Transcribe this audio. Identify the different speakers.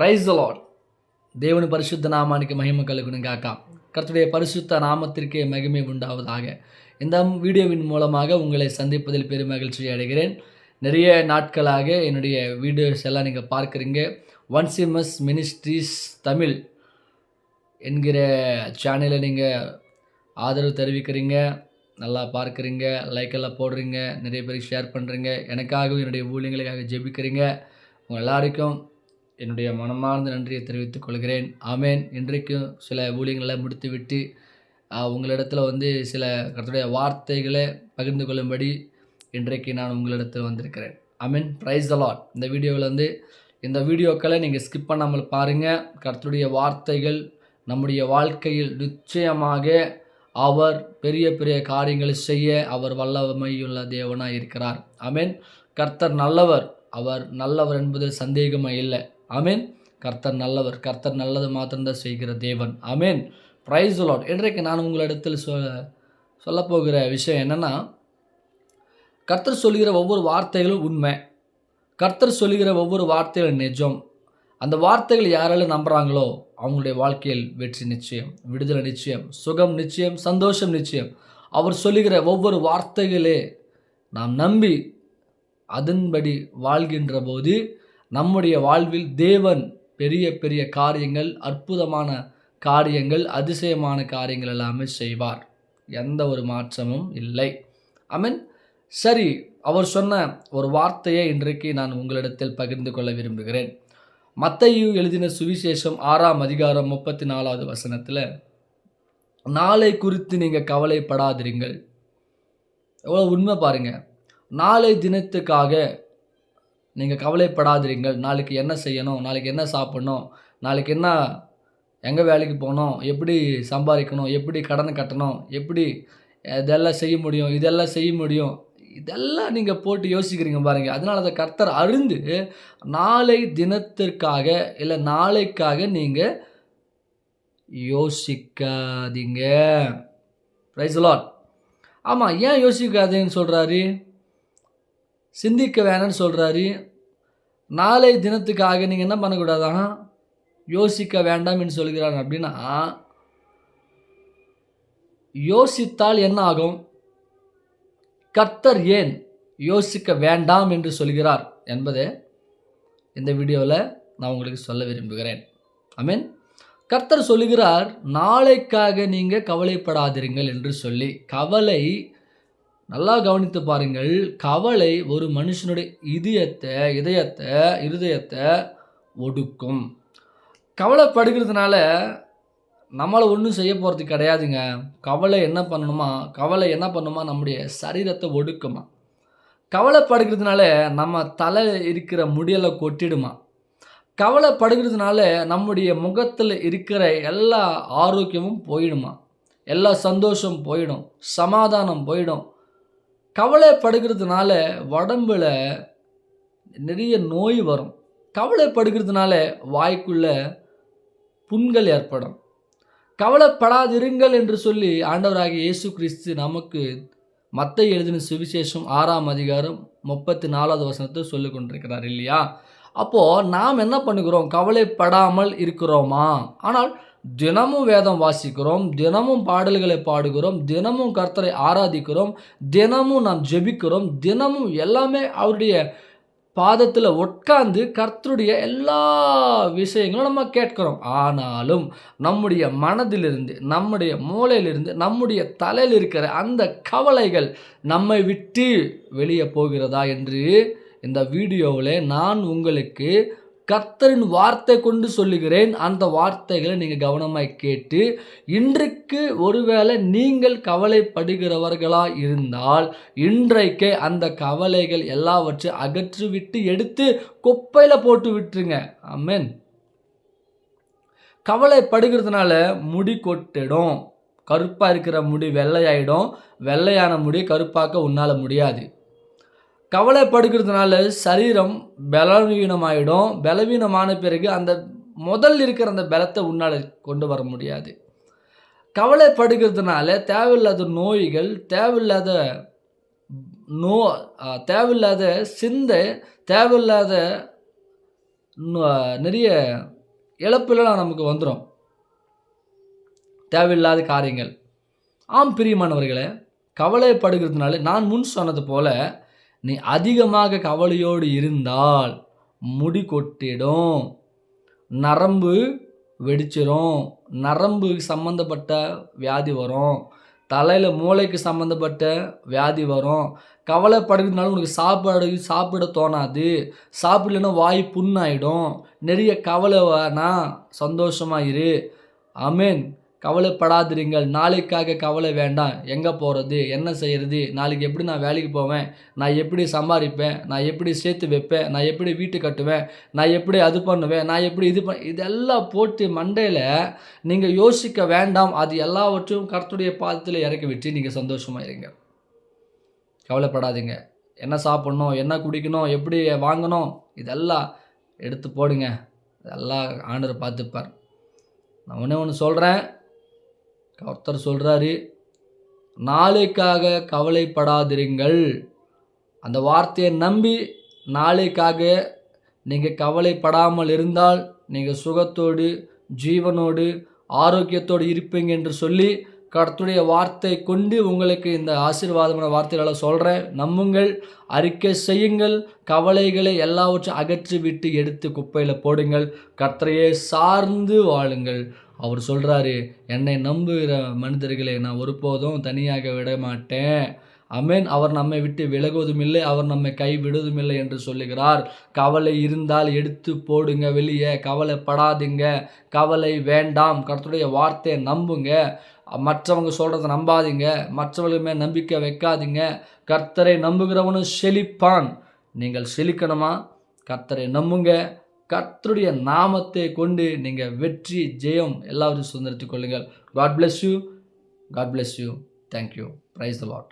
Speaker 1: Price Lord தேவனு பரிசுத்த நாமானுக்கு மகிமை கலகுணும் காக்கா. கர்த்துடைய பரிசுத்த நாமத்திற்கே மகிமை உண்டாவதாக. இந்த வீடியோவின் மூலமாக உங்களை சந்திப்பதில் பெரும் மகிழ்ச்சி அடைகிறேன். நிறைய நாட்களாக என்னுடைய வீடியோஸ் எல்லாம் நீங்கள் பார்க்குறீங்க. ஒன்சிமஸ் மினிஸ்ட்ரீஸ் தமிழ் என்கிற சேனலை நீங்கள் ஆதரவு தெரிவிக்கிறீங்க. நல்லா பார்க்குறீங்க. லைக் எல்லாம் போடுறீங்க. நிறைய பேருக்கு ஷேர் பண்ணுறீங்க எனக்காகவும் என்னுடைய ஊழியங்களுக்காக ஜெபிக்கிறீங்க. உங்கள் எல்லாருக்கும் என்னுடைய மனமார்ந்த நன்றியை தெரிவித்துக் கொள்கிறேன். ஆமேன். இன்றைக்கும் சில ஊழியங்களை முடித்துவிட்டு உங்களிடத்தில் வந்து சில கருத்துடைய வார்த்தைகளை பகிர்ந்து கொள்ளும்படி இன்றைக்கு நான் உங்களிடத்தில் வந்திருக்கிறேன். ஆமீன். ப்ரைஸ் அலாட் இந்த வீடியோவில் வந்து இந்த வீடியோக்களை நீங்கள் ஸ்கிப் பண்ணாமல் பாருங்கள் கர்த்தருடைய வார்த்தைகள் நம்முடைய வாழ்க்கையில் நிச்சயமாக அவர் பெரிய பெரிய காரியங்களை செய்ய அவர் வல்லமையுள்ள தேவனாக இருக்கிறார் ஆமென். கர்த்தர் நல்லவர். அவர் நல்லவர் என்பதில் சந்தேகமே இல்லை. அமேன் கர்த்தர் நல்லவர் கர்த்தர் நல்லது மாத்திரம்தான் செய்கிற தேவன். அமேன் ப்ரைஸ் லாட் இன்றைக்கு நான் உங்களிடத்தில் சொ சொல்லப்போகிற விஷயம் என்னென்னா கர்த்தர் சொல்லுகிற ஒவ்வொரு வார்த்தைகளும் உண்மை. கர்த்தர் சொல்லுகிற ஒவ்வொரு வார்த்தைகளும் நிஜம். அந்த வார்த்தைகள் யாரெல்லாம் நம்புகிறாங்களோ அவங்களுடைய வாழ்க்கையில் வெற்றி நிச்சயம் விடுதலை நிச்சயம் சுகம் நிச்சயம் சந்தோஷம் நிச்சயம். அவர் சொல்லுகிற ஒவ்வொரு வார்த்தைகளே நாம் நம்பி அதன்படி வாழ்கின்ற போது நம்முடைய வாழ்வில் தேவன் பெரிய பெரிய காரியங்கள் அற்புதமான காரியங்கள் அதிசயமான காரியங்கள் எல்லாமே செய்வார். எந்த ஒரு மாற்றமும் இல்லை. ஐ மீன் சரி அவர் சொன்ன ஒரு வார்த்தையை இன்றைக்கு நான் உங்களிடத்தில் பகிர்ந்து கொள்ள விரும்புகிறேன். மத்தையு எழுதின சுவிசேஷம் ஆறாம் அதிகாரம் முப்பத்தி நாலாவது வசனத்தில் நாளை குறித்து நீங்கள் கவலைப்படாதிருங்கள். எவ்வளோ உண்மை பாருங்கள் நாளை தினத்துக்காக நீங்கள் கவலைப்படாதிருங்கள் நாளைக்கு என்ன செய்யணும்? நாளைக்கு என்ன சாப்பிடணும்? நாளைக்கு என்ன எங்கே வேலைக்கு போகணும்? எப்படி சம்பாதிக்கணும்? எப்படி கடனை கட்டணும்? எப்படி இதெல்லாம் செய்ய முடியும்? இதெல்லாம் செய்ய முடியும்? இதெல்லாம் நீங்கள் போட்டு யோசிக்கிறீங்க பாருங்கள் அதனால அதை கர்த்தர் அருந்து நாளை தினத்திற்காக இல்லை நாளைக்காக நீங்கள் யோசிக்காதீங்க. ப்ரைஸ் லாட் ஆமாம் ஏன் யோசிக்காதீங்கன்னு சொல்கிறாரு சிந்திக்க வேணாம்னு சொல்கிறாரு நாளை தினத்துக்காக நீங்கள் என்ன பண்ணக்கூடாதான் யோசிக்க வேண்டாம் என்று சொல்கிறார். அப்படின்னா யோசித்தால் என்ன ஆகும்? கர்த்தர் ஏன் யோசிக்க வேண்டாம் என்று சொல்கிறார் என்பதை இந்த வீடியோவில் நான் உங்களுக்கு சொல்ல விரும்புகிறேன். ஐ மீன் கர்த்தர் சொல்லுகிறார் நாளைக்காக நீங்கள் கவலைப்படாதிருங்கள் என்று சொல்லி கவலை நல்லா கவனித்து பாருங்கள் கவலை ஒரு மனுஷனுடைய இதயத்தை இதயத்தை இருதயத்தை ஒடுக்கும். கவலைப்படுகிறதுனால நம்மளை ஒன்றும் செய்ய போகிறது கிடையாதுங்க. கவலை என்ன பண்ணணுமா? கவலை என்ன பண்ணுமா? நம்முடைய சரீரத்தை ஒடுக்குமா? கவலைப்படுகிறதுனால நம்ம தலை இருக்கிற முடியலை கொட்டிடுமா? கவலைப்படுகிறதுனால நம்முடைய முகத்தில் இருக்கிற எல்லா ஆரோக்கியமும் போயிடுமா? எல்லா சந்தோஷம் போயிடும் சமாதானம் போயிடும். கவலைப்படுகிறதுனால உடம்புல நிறைய நோய் வரும். கவலைப்படுகிறதுனால வாய்க்குள்ள புண்கள் ஏற்படும். கவலைப்படாதிருங்கள் என்று சொல்லி ஆண்டவராகிய இயேசு கிறிஸ்து நமக்கு மத்தை எழுதின சுவிசேஷம் ஆறாம் அதிகாரம் முப்பத்தி நாலாவது வசனத்தை சொல்லிக் கொண்டிருக்கிறார் இல்லையா? அப்போது நாம் என்ன பண்ணுகிறோம்? கவலைப்படாமல் இருக்கிறோமா? ஆனால் தினமும் வேதம் வாசிக்கிறோம் தினமும் பாடல்களை பாடுகிறோம் தினமும் கர்த்தரை ஆராதிக்கிறோம் தினமும் நாம் ஜெபிக்கிறோம் தினமும் எல்லாமே அவருடைய பாதத்தில் உட்கார்ந்து கர்த்தருடைய எல்லா விஷயங்களும் நம்ம கேட்கிறோம். ஆனாலும் நம்முடைய மனதிலிருந்து நம்முடைய மூளையிலிருந்து நம்முடைய தலையில் இருக்கிற அந்த கவலைகள் நம்மை விட்டு வெளியே போகிறதா என்று இந்த வீடியோவில் நான் உங்களுக்கு கர்த்தரின் வார்த்தை கொண்டு சொல்லுகிறேன். அந்த வார்த்தைகளை நீங்கள் கவனமாய் கேட்டு இன்றைக்கு ஒருவேளை நீங்கள் கவலைப்படுகிறவர்களாக இருந்தால் இன்றைக்கே அந்த கவலைகள் எல்லாவற்றையும் அகற்றிவிட்டு எடுத்து குப்பையில் போட்டு விட்டுருங்க. ஆமென். கவலைப்படுகிறதுனால முடி கொட்டிடும். கருப்பாக இருக்கிற முடி வெள்ளையாயிடும். வெள்ளையான முடி கருப்பாக்க உன்னால் முடியாது. கவலைப்படுகிறதுனால சரீரம் பலவீனமாயிடும். பலவீனமான பிறகு அந்த முதல்ல இருக்கிற அந்த பலத்தை உன்னால் கொண்டு வர முடியாது. கவலைப்படுகிறதுனால தேவையில்லாத நோய்கள் தேவையில்லாத நோ தேவையில்லாத சிந்தை தேவையில்லாத நிறைய இழப்புலாம் நமக்கு வந்துடும் தேவையில்லாத காரியங்கள். ஆம் பிரியமானவர்களே கவலைப்படுகிறதுனால நான் முன் சொன்னது போல் நீ அதிகமாக கவலையோடு இருந்தால் முடி கொட்டிடும். நரம்பு வெடிச்சிரும். நரம்பு சம்மந்தப்பட்ட வியாதி வரும். தலையில் மூளைக்கு சம்மந்தப்பட்ட வியாதி வரும். கவலைப்படுறதுனால உனக்கு சாப்பாடு சாப்பிட தோணாது. சாப்பிடலன்னா வாய் புண்ணாயிடும். நிறைய கவலை வேணாம் சந்தோஷமாக இரு. அமேன் கவலைப்படாதிருங்கள். நாளைக்காக கவலை வேண்டாம். எங்கே போகிறது என்ன செய்கிறது நாளைக்கு எப்படி நான் வேலைக்கு போவேன்? நான் எப்படி சம்பாதிப்பேன்? நான் எப்படி சேர்த்து வைப்பேன்? நான் எப்படி வீட்டு கட்டுவேன்? நான் எப்படி அது பண்ணுவேன்? நான் எப்படி இது பண்ண இதெல்லாம் போட்டு மண்டையில் நீங்கள் யோசிக்க வேண்டாம். அது எல்லாவற்றையும் கருத்துடைய பாதத்தில் இறக்கி விட்டு நீங்கள் சந்தோஷமாக இருங்க. கவலைப்படாதீங்க. என்ன சாப்பிட்ணும்? என்ன குடிக்கணும்? எப்படி வாங்கணும்? இதெல்லாம் எடுத்து போடுங்க. இதெல்லாம் ஆண்டவர் பார்த்துப்பார். நான் ஒன்றே ஒன்று சொல்கிறேன் கர்த்தர் சொல்கிறாரு நாளைக்காக கவலைப்படாதிருங்கள். அந்த வார்த்தையை நம்பி நாளைக்காக நீங்கள் கவலைப்படாமல் இருந்தால் நீங்கள் சுகத்தோடு ஜீவனோடு ஆரோக்கியத்தோடு இருப்பீங்க என்று சொல்லி கர்த்துடைய வார்த்தை கொண்டு உங்களுக்கு இந்த ஆசீர்வாதமான வார்த்தைகளை சொல்கிறேன் நம்புங்கள் அறிக்கை செய்யுங்கள் கவலைகளை எல்லாவற்றையும் அகற்றி விட்டு எடுத்து குப்பையில் போடுங்கள். கர்த்தரையே சார்ந்து வாழுங்கள். அவர் சொல்கிறாரு என்னை நம்புகிற மனிதர்களை நான் ஒருபோதும் தனியாக விட மாட்டேன். அமேன். அவர் நம்மை விட்டு விலகுவதும் இல்லை அவர் நம்மை கைவிடுவதும் இல்லை என்று சொல்லுகிறார். கவலை இருந்தால் எடுத்து போடுங்க வெளியே கவலைப்படாதீங்க கவலை வேண்டாம். கருத்துடைய வார்த்தையை நம்புங்க. மற்றவங்க சொல்கிறத நம்பாதீங்க மற்றவர்களுமே நம்பிக்கை வைக்காதீங்க. கர்த்தரை நம்புகிறவனும் செழிப்பான். நீங்கள் செழிக்கணுமா? கர்த்தரை நம்புங்க. கர்த்தருடைய நாமத்தை கொண்டு நீங்கள் வெற்றி ஜெயம் எல்லாவற்றையும் சுதந்திரத்துக் கொள்ளுங்கள். God bless you God bless you thank you praise the Lord